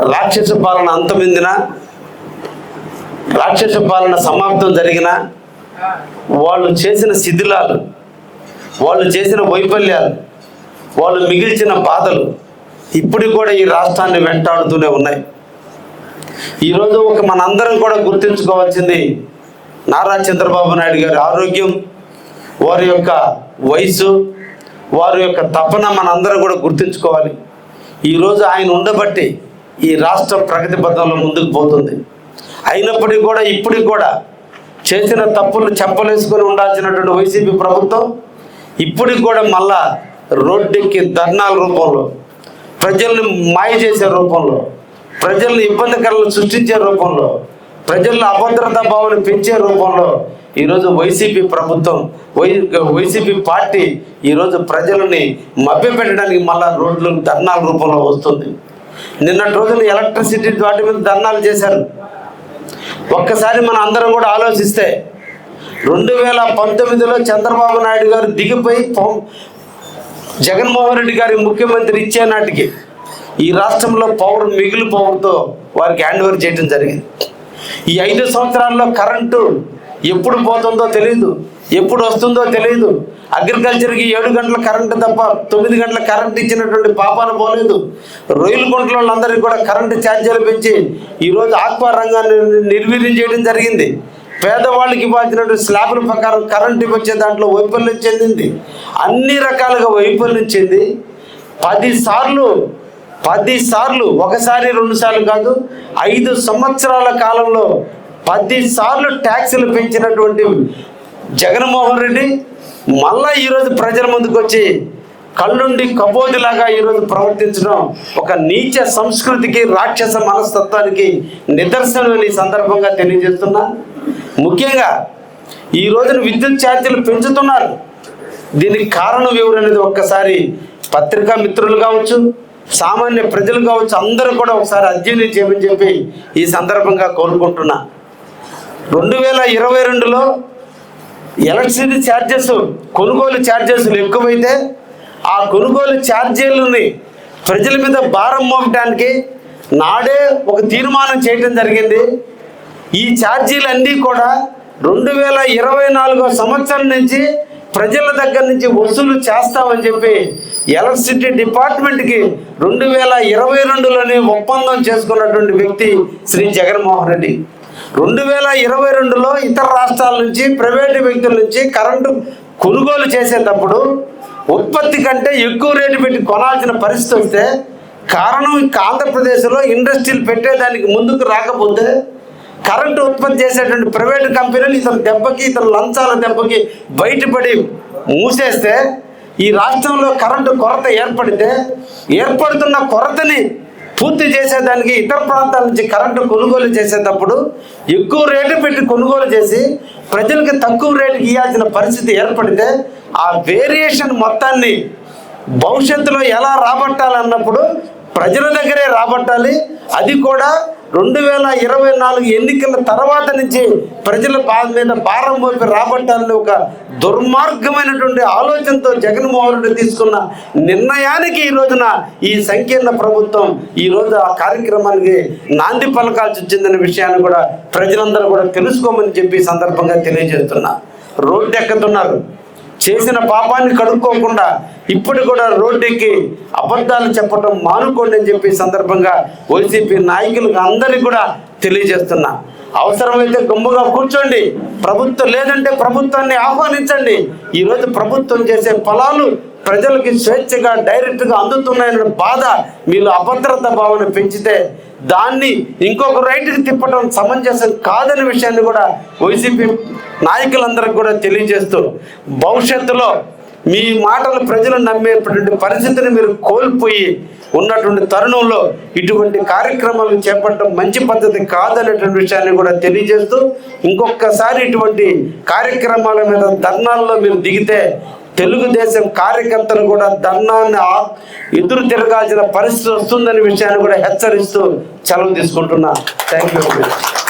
రాక్షస పాలన అంతమిందిన రాక్షస పాలన సమాప్తం జరిగిన వాళ్ళు చేసిన శిథిలాలు వాళ్ళు చేసిన వైఫల్యాలు వాళ్ళు మిగిల్చిన బాధలు ఇప్పటికి కూడా ఈ రాష్ట్రాన్ని వెంటాడుతూనే ఉన్నాయి. ఈరోజు ఒక మనందరం కూడా గుర్తుంచుకోవాల్సింది నారా చంద్రబాబు నాయుడు గారి ఆరోగ్యం వారి యొక్క వయసు వారి యొక్క తపన మనందరం కూడా గుర్తుంచుకోవాలి. ఈరోజు ఆయన ఉండబట్టి ఈ రాష్ట్ర ప్రగతి పథంలో ముందుకు పోతుంది. అయినప్పటికీ కూడా ఇప్పటికి కూడా చేసిన తప్పులు చెప్పలేసుకొని ఉండాల్సినటువంటి వైసీపీ ప్రభుత్వం ఇప్పటికి కూడా మళ్ళా రోడ్డెక్కి ధర్నాల రూపంలో ప్రజల్ని మాయ చేసే రూపంలో ప్రజల్ని ఇబ్బందికరలు సృష్టించే రూపంలో ప్రజల్లో అభద్రతా భావన పెంచే రూపంలో ఈరోజు వైసీపీ ప్రభుత్వం వై వైసీపీ పార్టీ ఈరోజు ప్రజలని మభ్యపెట్టడానికి మళ్ళా రోడ్లు ధర్నాల రూపంలో వస్తుంది. నిన్నటి రోజున ఎలక్ట్రిసిటీ వాటి మీద ధర్నాలు చేశారు. ఒక్కసారి మన అందరం కూడా ఆలోచిస్తే రెండు వేల పంతొమ్మిదిలో చంద్రబాబు నాయుడు గారు దిగిపోయి జగన్మోహన్ రెడ్డి గారి ముఖ్యమంత్రి ఇచ్చే నాటికి ఈ రాష్ట్రంలో పవర్ మిగిలి పవర్తో వారికి హ్యాండ్ ఓవర్ చేయడం జరిగింది. ఈ ఐదు సంవత్సరాల్లో కరెంటు ఎప్పుడు పోతుందో తెలియదు ఎప్పుడు వస్తుందో తెలియదు అగ్రికల్చర్కి ఏడు గంటల కరెంటు తప్ప తొమ్మిది గంటల కరెంట్ ఇచ్చినటువంటి పాపాలు పోలేదు. రొయ్యల గుంటల వాళ్ళందరికీ కూడా కరెంటు ఛార్జీలు పెంచి ఈరోజు ఆక్వా రంగాన్ని నిర్వీర్యం చేయడం జరిగింది. పేదవాళ్ళకి ఇవ్వాల్సినటువంటి స్లాబుల ప్రకారం కరెంటు వచ్చే దాంట్లో వైఫల్యం చెందింది. అన్ని రకాలుగా వైఫల్యం చెంది పది సార్లు పది సార్లు ఒకసారి రెండు సార్లు కాదు ఐదు సంవత్సరాల కాలంలో పది సార్లు ట్యాక్సులు పెంచినటువంటి జగన్మోహన్ రెడ్డి మళ్ళా ఈరోజు ప్రజల ముందుకు వచ్చి కళ్ళుండి కబోదిలాగా ఈరోజు ప్రవర్తించడం ఒక నీచ సంస్కృతికి రాక్షస మనస్తత్వానికి నిదర్శనం ఈ సందర్భంగా తెలియజేస్తున్నా. ముఖ్యంగా ఈ రోజున విద్యుత్ ఛార్జీలు పెంచుతున్నారు. దీనికి కారణం ఎవరు అనేది ఒక్కసారి పత్రికా మిత్రులు కావచ్చు సామాన్య ప్రజలు కావచ్చు అందరూ కూడా ఒకసారి అధ్యయనం చేయమని చెప్పి ఈ సందర్భంగా కోరుకుంటున్నా. రెండు వేల ఇరవై రెండులో ఎలక్ట్రిసిటీ ఛార్జెస్ కొనుగోలు ఛార్జెస్లు ఎక్కువైతే ఆ కొనుగోలు ఛార్జీలని ప్రజల మీద భారం మోపడానికి నాడే ఒక తీర్మానం చేయడం జరిగింది. ఈ ఛార్జీలన్నీ కూడా రెండు వేల ఇరవై నాలుగో సంవత్సరం నుంచి ప్రజల దగ్గర నుంచి వసూలు చేస్తామని చెప్పి ఎలక్ట్రిసిటీ డిపార్ట్మెంట్కి రెండు వేల ఇరవై రెండులోనే ఒప్పందం చేసుకున్నటువంటి వ్యక్తి శ్రీ జగన్మోహన్ రెడ్డి. రెండు వేల ఇరవై రెండులో ఇతర రాష్ట్రాల నుంచి ప్రైవేటు వ్యక్తుల నుంచి కరెంటు కొనుగోలు చేసేటప్పుడు ఉత్పత్తి కంటే ఎక్కువ రేటు పెట్టి కొనాల్సిన పరిస్థితి వస్తే కారణం ఆంధ్రప్రదేశ్లో ఇండస్ట్రీలు పెట్టేదానికి ముందుకు రాకపోతే కరెంటు ఉత్పత్తి చేసేటువంటి ప్రైవేట్ కంపెనీలు ఇతను దెబ్బకి ఇతను లంచాల దెబ్బకి బయటపడి మూసేస్తే ఈ రాష్ట్రంలో కరెంటు కొరత ఏర్పడితే ఏర్పడుతున్న కొరతని పూర్తి చేసేదానికి ఇతర ప్రాంతాల నుంచి కరెంటు కొనుగోలు చేసేటప్పుడు ఎక్కువ రేటు పెట్టి కొనుగోలు చేసి ప్రజలకి తక్కువ రేటుకి ఇవ్వాల్సిన పరిస్థితి ఏర్పడితే ఆ వేరియేషన్ మొత్తాన్ని భవిష్యత్తులో ఎలా రాబట్టాలన్నప్పుడు ప్రజల దగ్గరే రాబట్టాలి. అది కూడా రెండు వేల ఇరవై నాలుగు ఎన్నికల తర్వాత నుంచి ప్రజల బా మీద భారం పోపి రాబట్టాలని ఒక దుర్మార్గమైనటువంటి ఆలోచనతో జగన్మోహన్ రెడ్డి తీసుకున్న నిర్ణయానికి ఈ రోజున ఈ సంకీర్ణ ప్రభుత్వం ఈ రోజు ఆ కార్యక్రమానికి నాంది పలకాల్సి వచ్చిందనే విషయాన్ని కూడా ప్రజలందరూ కూడా తెలుసుకోమని చెప్పి సందర్భంగా తెలియజేస్తున్నా. రోడ్డు ఎక్కుతున్నారు. చేసిన పాపాన్ని కడుక్కోకుండా ఇప్పుడు కూడా రోడ్డెక్కి అబద్ధాలు చెప్పడం మానుకోండి అని చెప్పి సందర్భంగా వైసీపీ నాయకులకు అందరికీ కూడా తెలియజేస్తున్నా. అవసరమైతే గుంపుగా కూర్చోండి. ప్రభుత్వం లేదంటే ప్రభుత్వాన్ని ఆహ్వానించండి. ఈరోజు ప్రభుత్వం చేసే ఫలాలు ప్రజలకి స్వేచ్ఛగా డైరెక్ట్గా అందుతున్నాయన్న బాధ మీరు అభద్రత భావన పెంచితే దాన్ని ఇంకొక రైట్కి తిప్పడం సమంజసం కాదనే విషయాన్ని కూడా వైసీపీ నాయకులందరికీ కూడా తెలియజేస్తూ భవిష్యత్తులో మీ మాటలు ప్రజలు నమ్మేటువంటి పరిస్థితిని మీరు కోల్పోయి ఉన్నటువంటి తరుణంలో ఇటువంటి కార్యక్రమాలు చేపట్టడం మంచి పద్ధతి కాదనేటువంటి విషయాన్ని కూడా తెలియజేస్తూ ఇంకొకసారి ఇటువంటి కార్యక్రమాల మీద ధర్నాల్లో మీరు దిగితే తెలుగుదేశం కార్యకర్తలు కూడా ధర్నాన్ని ఎదురు తిరగాల్సిన పరిస్థితి వస్తుందనే విషయాన్ని కూడా హెచ్చరిస్తూ సెలవు తీసుకుంటున్నా. Thank you